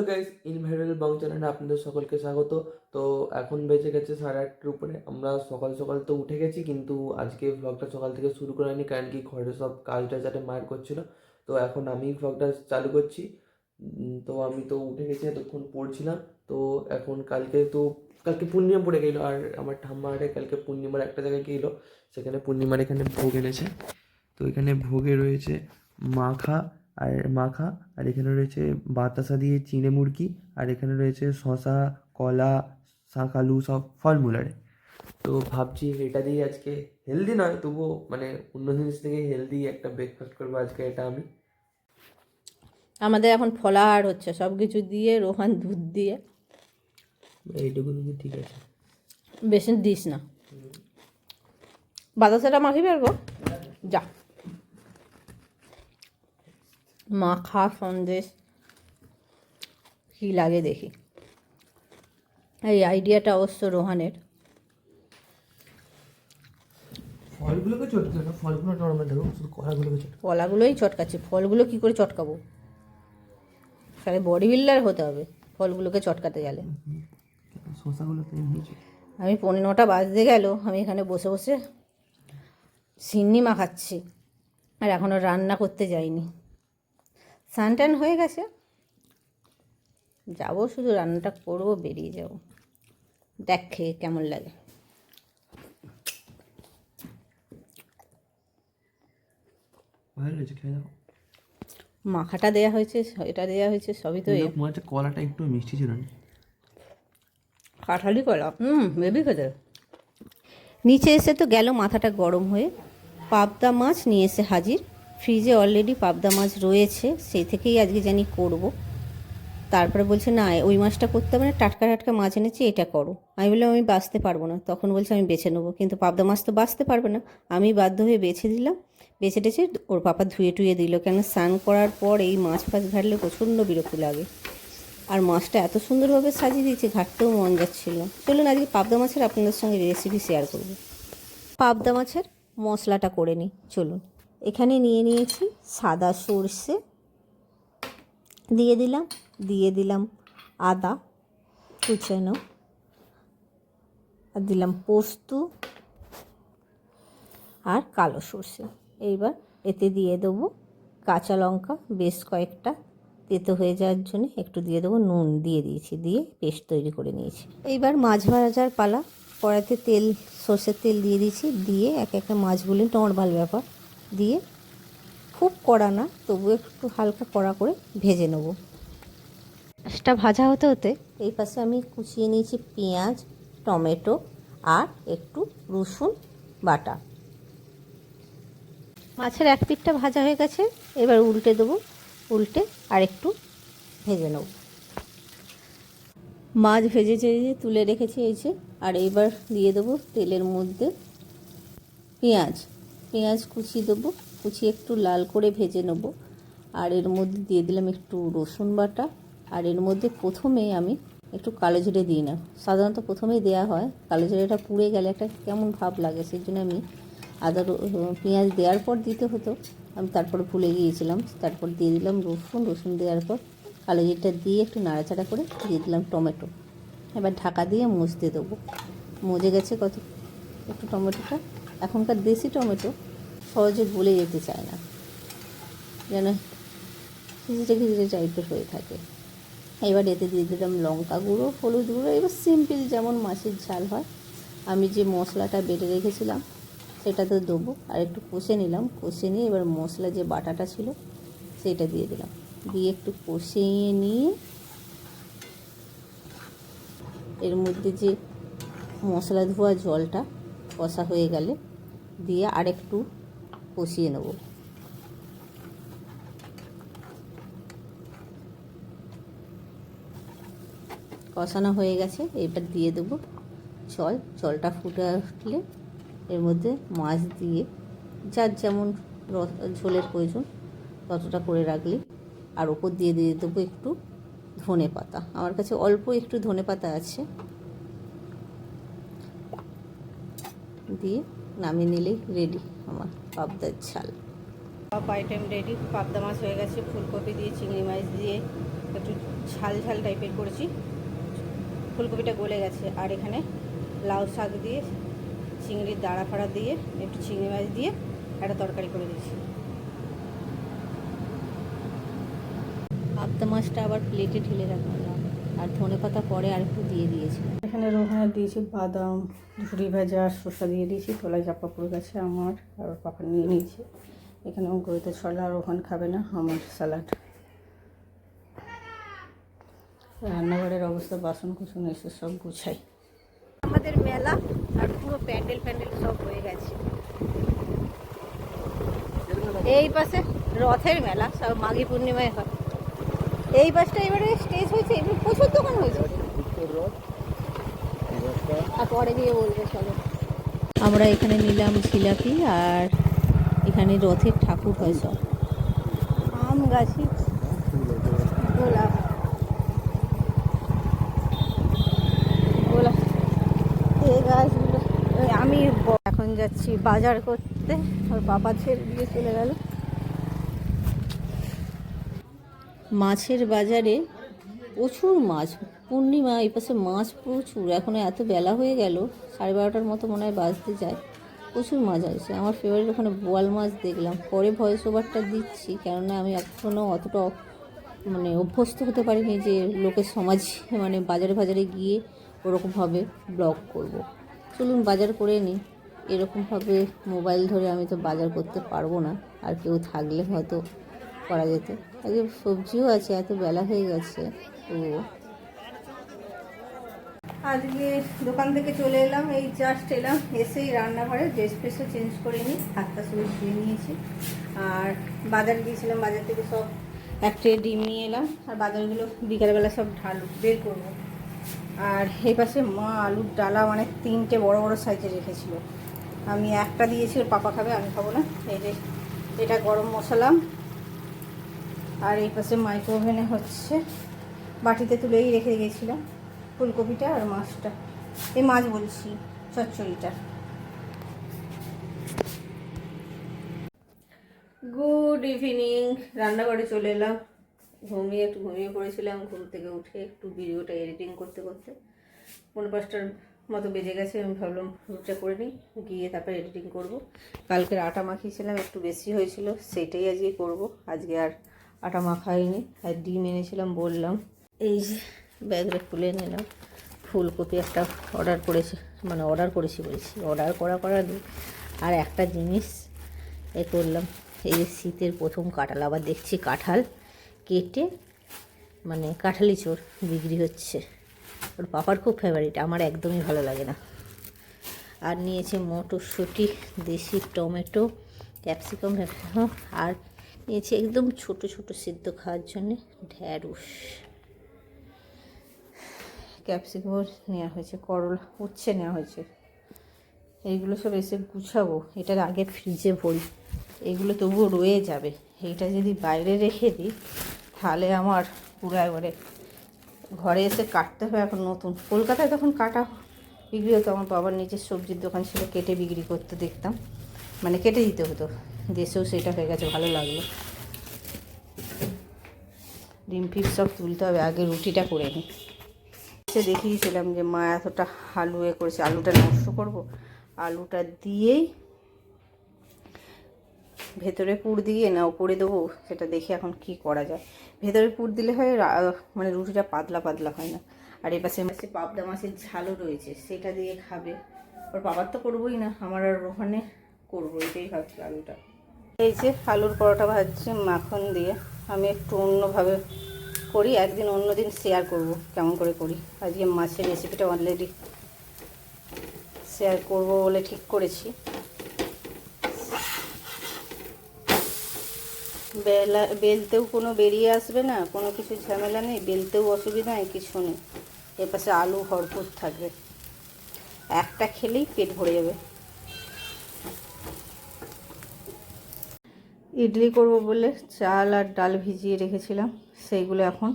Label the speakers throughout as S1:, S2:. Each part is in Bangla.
S1: হ্যালো গাইস ইনভাইরাল বাং চ্যানেলে আপনাদের সকলকে স্বাগত। তো এখন বেজে গেছে সাড়ে আটটার উপরে। আমরা সকাল সকাল তো উঠে গেছি, কিন্তু আজকে ভ্লগটা সকাল থেকে শুরু করে হয়নি, কারণ কি ঘরে সব কাজ টাজ যাতে মায়ের করছিল। তো এখন আমি ভ্লগটা চালু করছি। তো আমি তো উঠে গেছি, এতক্ষণ পড়ছিলাম। তো এখন কালকে তো, কালকে পূর্ণিমা পড়ে গেলো, আর আমার ঠাম্মারে কালকে পূর্ণিমার একটা জায়গায় গেলো। সেখানে পূর্ণিমার এখানে ভোগ এনেছে। তো এখানে ভোগে রয়েছে মাখা আর মাখা আর এখানে রয়েছে বাতাসা দিয়ে চিড়ে মুরগি আর এখানে রয়েছে শশা কলা শাক আলু সব ফলমূল আরে তো ভাবছি এটা দিয়ে আজকে হেলদি নয় তবুও মানে অন্য জিনিস থেকে হেলদি একটা ব্রেকফাস্ট করব আজকে এটা আমি।
S2: আমাদের এখন ফলাহার হচ্ছে সব কিছু দিয়ে রোহান দুধ দিয়ে।
S1: এইটুকু দিদি ঠিক আছে।
S2: বেশি দিস না। বাতাসাটা মাখি পারব যা। মাখা সন্দেশ কী লাগে দেখি। এই আইডিয়াটা অবশ্য রোহানের।
S1: ফলগুলোকে চটকে না ফলগুলো নর্মাল দেখো শুধু কলাগুলোকে চটকে
S2: কলাগুলোই চটকাচ্ছি ফলগুলো কি করে চটকাবো? তাহলে বডি বিল্ডার হতে হবে ফলগুলোকে চটকাতে গেলে।
S1: শশাগুলো
S2: আমি পনেরো নটা বাজতে গেল আমি এখানে বসে বসে সিন্নি মাখাচ্ছি আর এখনও রান্না করতে যাইনি। স্নান টান হয়ে গেছে। যাব শুধু রান্নাটা করব বেরিয়ে যাব। দেখ খেয়ে কেমন লাগে। মাখাটা দেয়া হয়েছে এটা দেয়া হয়েছে সবই তো
S1: কলাটা একটু মিষ্টি ছিল না
S2: কাঁঠালি কলা হুম বেবি খেতে নিচে এসে তো গেল মাথাটা গরম হয়ে। পাবদা মাছ নিয়ে এসে হাজির। ফ্রিজে অলরেডি পাবদা মাছ রয়েছে, সেই থেকেই আজকে জানি করব। তারপরে বলছে, না, ওই মাছটা করতে হবে না, টাটকা টাটকা মাছ এনেছি, এটা করো। আমি বললাম, আমি বাঁচতে পারব না। তখন বলছে, আমি বেছে নেব। কিন্তু পাবদা মাছ তো বাঁচতে পারবে না। আমি বাধ্য হয়ে বেছে দিলাম। বেছে টেছে ওর পাপা ধুয়ে টুয়ে দিল। কেন স্নান করার পর এই মাছ ফাছ ঘাটলে প্রচণ্ড বিরক্ত লাগে। আর মাছটা এত সুন্দরভাবে সাজিয়ে দিয়েছে, ঘাটতেও মন যাচ্ছিল চলুন আজকে পাবদা মাছের আপনাদের সঙ্গে রেসিপি শেয়ার করব। পাবদা মাছের মশলাটা করে নিই। চলুন। এখানে নিয়ে নিয়েছি সাদা সর্ষে। দিয়ে দিলাম দিয়ে দিলাম আদা কুচানো। আর দিলাম পোস্ত আর কালো সর্ষে। এইবার এতে দিয়ে দেবো কাঁচা লঙ্কা, বেশ কয়েকটা। তেতো হয়ে যাওয়ার জন্য একটু দিয়ে দেবো নুন দিয়ে দিয়েছি, দিয়ে পেস্ট তৈরি করে নিয়েছি। এইবার মাছ ভাজার পালা। কড়াইতে তেল, সর্ষের তেল দিয়ে দিয়েছি, দিয়ে এক একটা মাছগুলি নর্মাল ব্যাপার। দিয়ে খুব কড়া না তবু একটু হালকা কড়া করে ভেজে নেব। মাছটা ভাজা হতে হতে এই পাশে আমি কুচিয়ে নিয়েছি পেঁয়াজ টমেটো আর একটু রসুন বাটা। মাছের এক পিঠটা ভাজা হয়ে গেছে এবার উল্টে দেবো উল্টে আর একটু ভেজে নেব। মাছ ভেজে ভেজে তুলে রেখেছি এই যে আর এইবার দিয়ে দেবো তেলের মধ্যে পেঁয়াজ। পেঁয়াজ কুচিয়ে দেবো, কুচিয়ে একটু লাল করে ভেজে নেব। আর এর মধ্যে দিয়ে দিলাম একটু রসুন বাটা। আর এর মধ্যে প্রথমে আমি একটু কালো জিরে দিই না সাধারণত প্রথমেই দেওয়া হয়, কালো জিরেটা পুড়ে গেলে একটা কেমন ভাব লাগে, সেই জন্য আমি আদা পেঁয়াজ দেওয়ার পর দিতে হতো। আমি তারপর ভুলে গিয়েছিলাম, তারপর দিয়ে দিলাম রসুন। রসুন দেওয়ার পর কালো জিরটা দিয়ে একটু নাড়াচাড়া করে দিয়ে দিলাম টমেটো। এবার ঢাকা দিয়ে মুছতে দেবো। মজে গেছে কত, একটু টমেটোটা। এখনকার দেশি টমেটো সহজে গলে যেতে চায় না। যেন খিচড়ে খিচড়ে টাইপের হয়ে থাকে। এবার এতে দিয়ে দিলাম লঙ্কা গুঁড়ো, হলুদ গুঁড়ো, এবার সিম্পল যেমন মাছের ঝাল হয়। আমি যে মশলাটা বেটে রেখেছিলাম, সেটা তো দেবো। আর একটু কষে নিলাম, কষে নিয়ে এবার মশলা যে বাটাটা ছিল, সেটা দিয়ে দিলাম। দিয়ে একটু কষিয়ে নিয়ে এর মধ্যে যে মশলা ধোয়া জলটা কষা হয়ে গেলে দিয়ে আরেকটু কষিয়ে নেব। কষানো হয়ে গেছে, এবার দিয়ে দেবো জল। জলটা ফুটে উঠলে এর মধ্যে মাছ দিয়ে যার যেমন ঝোলের প্রয়োজন ততটা করে রাখলে। আর ওপর দিয়ে দিয়ে দেবো একটু ধনে পাতা। আমার কাছে অল্প একটু ধনে পাতা আছে। দিয়ে নামিয়ে নিলেই রেডি আমার পাবদার ঝাল। সব আইটেম রেডি পাবদা মাছ হয়ে গেছে, ফুলকপি দিয়ে, চিংড়ি মাছ দিয়ে, একটু ঝাল ঝাল টাইপের করেছি। ফুলকপিটা গলে গেছে, আর এখানে লাউ শাক দিয়ে, চিংড়ির দাঁড়া ফাড়া দিয়ে, একটু চিংড়ি মাছ দিয়ে একটা তরকারি করে দিয়েছি। পাবদা মাছটা আবার প্লেটে ঢেলে রাখলাম আর ধনে পাতা পরে আর একটু দিয়ে দিয়েছি। এখানে রোহানা দিয়েছি বাদাম ঝুড়ি ভাজা আর শসা দিয়ে দিয়েছি তোলা চাপা পড়ে গেছে আমার আর পাপা নিয়ে নিয়েছে। এখানে অঙ্কুরিত ছলা রোহান খাবে না আমার স্যালাড রান্নাঘরের অবস্থা বাসন কুসন এসে সব গুছাই। আমাদের মেলা আর পুরো প্যান্ডেল প্যান্ডেল সব হয়ে গেছে। এই পাশে রথের মেলা সব মাঘী পূর্ণিমায় হয়। এই বাসটা এবারে স্টেজ হয়েছে এমনি প্রচুর দোকান হয়েছে। আর পরে গিয়ে বলব চলো। আমরা এখানে নিলাম জিলাপি আর এখানে রথের ঠাকুর হয় সব। আম গাছি গোলাপ। গোলাপ। এই গাছগুলো আমি এখন যাচ্ছি বাজার করতে। ওর বাবা ছেড়ে দিয়ে চলে গেল। মাছের বাজারে প্রচুর মাছ। পূর্ণিমা, এই পাশে মাছ প্রচুর। এখনও এত বেলা হয়ে গেল, সাড়ে বারোটার মতো মনে হয় বাজতে যায়। প্রচুর মাছ আছে আমার ফেভারিট ওখানে বোয়াল মাছ দেখলাম। পরে ভয়েস ওভারটা দিচ্ছি, কেননা আমি এখনও অতটা মানে অভ্যস্ত হতে পারিনি যে লোকের সমাজ মানে বাজারে বাজারে গিয়ে ওরকমভাবে ব্লগ করব। চলুন বাজার করে নিই এরকমভাবে মোবাইল ধরে আমি তো বাজার করতে পারব না। আর কেউ থাকলে হয়তো করা যেত। আজকে সবজিও আছে, এত বেলা হয়ে গেছে। তো আজকে দোকান থেকে চলে এলাম, এই জাস্ট এলাম, এসেই রান্নাঘরে ড্রেস ফ্রেসও চেঞ্জ করে নিই, হাতটা শুধু ধুয়ে নিয়েছি। আর বাজার গিয়েছিলাম, বাজার থেকে সব এক ট্রে ডিম নিয়ে এলাম, আর বাজারগুলো বিকালবেলা সব ঢালু, বের করব। আর এই পাশে মা আলুর ডালা মানে তিনটে বড় বড় সাইজে রেখেছিল। আমি একটা দিয়েছি, ওর পাপা খাবে, আমি খাব না। এই যে, এটা গরম মশলা আর এই পাশে মাইক্রো ওভেনে হচ্ছে বাটিতে তুলেই রেখে গেছিলাম ফুলকপিটা আর মাছটা। এই মাছ বলছি, চচ্চড়িটা। গুড ইভিনিং রান্নাঘরে চলে এলাম। ঘুমিয়ে একটু ঘুমিয়ে পড়েছিলাম, ঘুম থেকে উঠে একটু ভিডিওটা এডিটিং করতে করতে। পনেরো পাঁচটার মতো বেজে গেছে, আমি ভাবলাম রুটটা করে নিই, গিয়ে তারপর এডিটিং করব। কালকের আটা মাখিয়েছিলাম, একটু বেশি হয়েছিল, সেটাই আজকে করব। আজকে আর আটা মাখাইনি, আর ডিম এনেছিলাম বললাম। এই যে ব্যাগটা খুলে নিলাম। ফুলকপি একটা অর্ডার করেছি মানে অর্ডার করেছি বলছি অর্ডার করা করা নেই। আর একটা জিনিস এ করলাম, এই যে শীতের প্রথম কাঁঠাল, আবার দেখছি কাঁঠাল কেটে মানে কাঁঠালি চোর বিক্রি হচ্ছে। ওর পাপার খুব ফেভারিট আমার একদমই ভালো লাগে না। আর নিয়েছে মটরশুঁটি, দেশি টমেটো, ক্যাপসিকাম আর নিয়েছে একদম ছোট ছোট সিদ্ধ খাওয়ার জন্যে ঢ্যাঁড়স। ক্যাপসিকামও নেওয়া হয়েছে, করলা উচ্ছে নেওয়া হয়েছে। এইগুলো সব এসে গুছাবো, এটার আগে ফ্রিজে ভরি। এগুলো তবুও রয়ে যাবে। এইটা যদি বাইরে রেখে দিই, তাহলে আমার পুরো একবারে ঘরে এসে কাটতে হবে এখন নতুন। কলকাতায় তখন কাটা বিক্রি হতো, আমার বাবার নিজের সবজির দোকান ছিল, কেটে বিক্রি করতে দেখতাম। মানে কেটে দিতে হতো। দেশেও সেটা হয়ে গেছে, ভালো লাগল। ডিম ফিট সব তুলতে হবে, আগে রুটিটা করে নিই সে দেখিয়েছিলাম যে মা এতটা আলু এ করেছে, আলুটা নষ্ট করব। আলুটা দিয়েই ভেতরে পুর দিয়ে, না ওপরে দেবো, সেটা দেখি এখন কি করা যায়। ভেতরে পুর দিলে হয় মানে রুটিটা পাতলা পাতলা হয় না। আর এপাশে মাসে পাবদা মাছের ঝালও রয়েছে, সেটা দিয়ে খাবে। ওর বাবার তো করবোই না, আমার আর রোহানে করব, এটাই ভাবছি আলুটা। এই যে আলুর পরোটা ভাজছি, মাখন দিয়ে। আমি একটু অন্যভাবে করি, একদিন অন্য দিন শেয়ার করব, কেমন করে করি। আজকে মাছের রেসিপিটা অলরেডি শেয়ার করব বলে ঠিক করেছি। বেলা, বেলতেও কোনো বেরিয়ে আসবে না, কোনো কিছু ঝামেলা নেই, বেলতেও অসুবিধা নেই, কিছু নেই। এর পাশে আলু ভরপুর থাকবে। একটা খেলেই পেট ভরে যাবে। ইডলি করব বলে চাল আর ডাল ভিজিয়ে রেখেছিলাম। সেইগুলো এখন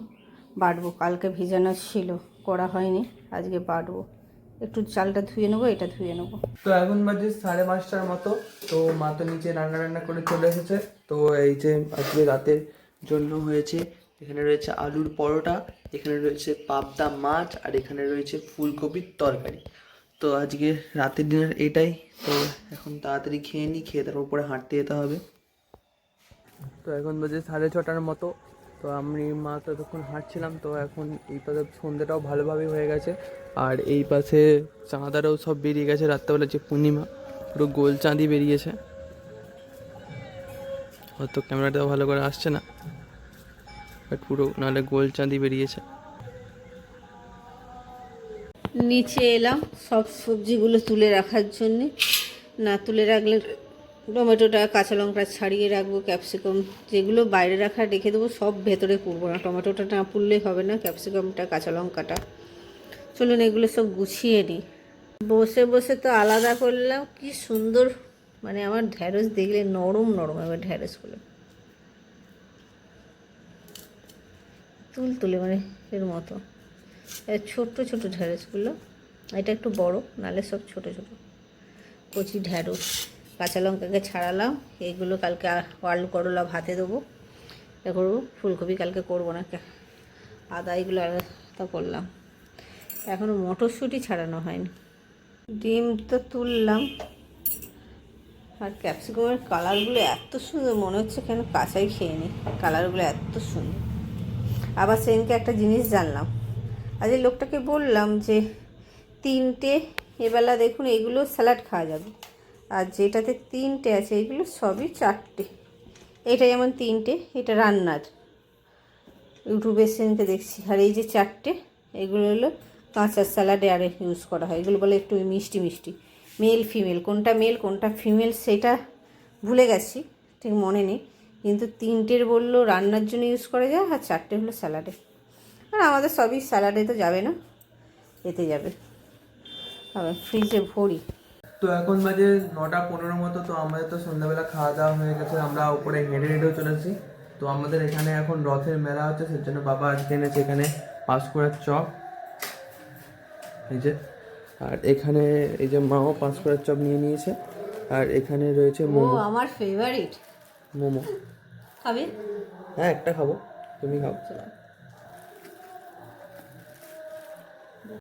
S2: বাটবো। কালকে ভিজানো ছিল, করা হয়নি, আজকে বাটবো। একটু চালটা ধুয়ে নেব, এটা ধুয়ে নেব।
S1: তো এখন বাজে সাড়ে পাঁচটার মতো। তো মা তো নিচে রান্না রান্না করে চলে এসেছে। তো এই যে আজকে রাতের জন্য হয়েছে, এখানে রয়েছে আলুর পরোটা, এখানে রয়েছে পাবদা মাছ, আর এখানে রয়েছে ফুলকপির তরকারি। তো আজকে রাতের ডিনার এটাই। তো এখন তাড়াতাড়ি খেয়ে নিই, খেয়ে তারপর উপরে হাঁটতে যেতে হবে। তো এখন বাজে সাড়ে ছটার মতো। তো আমি, মা তো এতক্ষণ হাঁটছিলাম, তো এখন এই পাশে সন্ধ্যেটাও ভালোভাবেই হয়ে গেছে। আর এই পাশে চাঁদারাও সব বেরিয়ে গেছে রাত্রেবেলা যে পূর্ণিমা, পুরো গোল চাঁদি বেরিয়েছে। হয়তো ক্যামেরাটাও ভালো করে আসছে না বাট পুরো নাহলে গোল চাঁদি বেরিয়েছে।
S2: নিচে এলাম সব সবজিগুলো তুলে রাখার জন্যে। না তুলে রাখলে টমেটোটা, কাঁচা লঙ্কা ছাড়িয়ে রাখব, ক্যাপসিকাম যেগুলো বাইরে রাখা রেখে দেবো, সব ভেতরে পুরবো না। টমেটোটা না পুড়লেই হবে না, ক্যাপসিকামটা, কাঁচা লঙ্কাটা। চলুন এগুলো সব গুছিয়ে নিই। বসে বসে তো আলাদা করলাম, কি সুন্দর মানে আমার ঢ্যাঁড়স দেখলে নরম নরম এবার ঢ্যাঁড়সগুলো তুল তুলে মানে এর মতো। ছোট্ট ছোট ঢ্যাঁড়সগুলো এটা একটু বড় নালে সব ছোট ছোট। কচি ঢ্যাঁড়স কাঁচা লঙ্কাকে ছাড়ালাম। এইগুলো কালকে আলু করলা ভাতে দেবো। এ করব ফুলকপি কালকে করব না। আদা এগুলো আলাদা করলাম। এখনও মটরশুঁটি ছাড়ানো হয়নি। ডিম তো তুললাম। আর ক্যাপসিকামের কালারগুলো এত সুন্দর, মনে হচ্ছে কেন কাঁচাই খেয়ে নিই কালারগুলো এত সুন্দর। আবার সেদিনকে একটা জিনিস জানলাম। আজ লোকটাকে বললাম যে, তিনটে এবেলা দেখুন এগুলো স্যালাড খাওয়া যাবে। আর যেটাতে তিনটে আছে, এগুলো সবই চারটে। এটা যেমন তিনটে, এটা রান্নার। ইউটিউবে সেদিনকে দেখছি। আর এই যে চারটে, এগুলো হলো কাঁচা স্যালাডে আর ইউজ করা হয়। এগুলো বলে একটু মিষ্টি মিষ্টি। মেল ফিমেল কোনটা মেল কোনটা ফিমেল সেটা ভুলে গেছি, ঠিক মনে নেই। কিন্তু তিনটের বলল রান্নার জন্য ইউজ করা যায় আর চারটে হলো স্যালাডে আর আমাদের সবই স্যালাডে তো যাবে না, এতে যাবে। আবার ফ্রিজে ভরি।
S1: তো এখন বাজে নটা পনেরো মতো তো আমাদের তো সন্ধ্যাবেলা খাওয়া দাওয়া হয়ে গেছে আমরা উপরে হেঁটে হেঁটেও চলেছি তো আমাদের এখানে এখন রথের মেলা হচ্ছে সেই জন্য বাবা আজকে এনেছে এখানে পাঁশকুড়ার চপ। এই যে আর এখানে এই যে মাও পাঁশকুড়ার চপ নিয়ে নিয়েছে আর এখানে রয়েছে মোমো।
S2: আমার ফেভারিট
S1: মোমো।
S2: খাবে?
S1: হ্যাঁ একটা খাব তুমি খাও।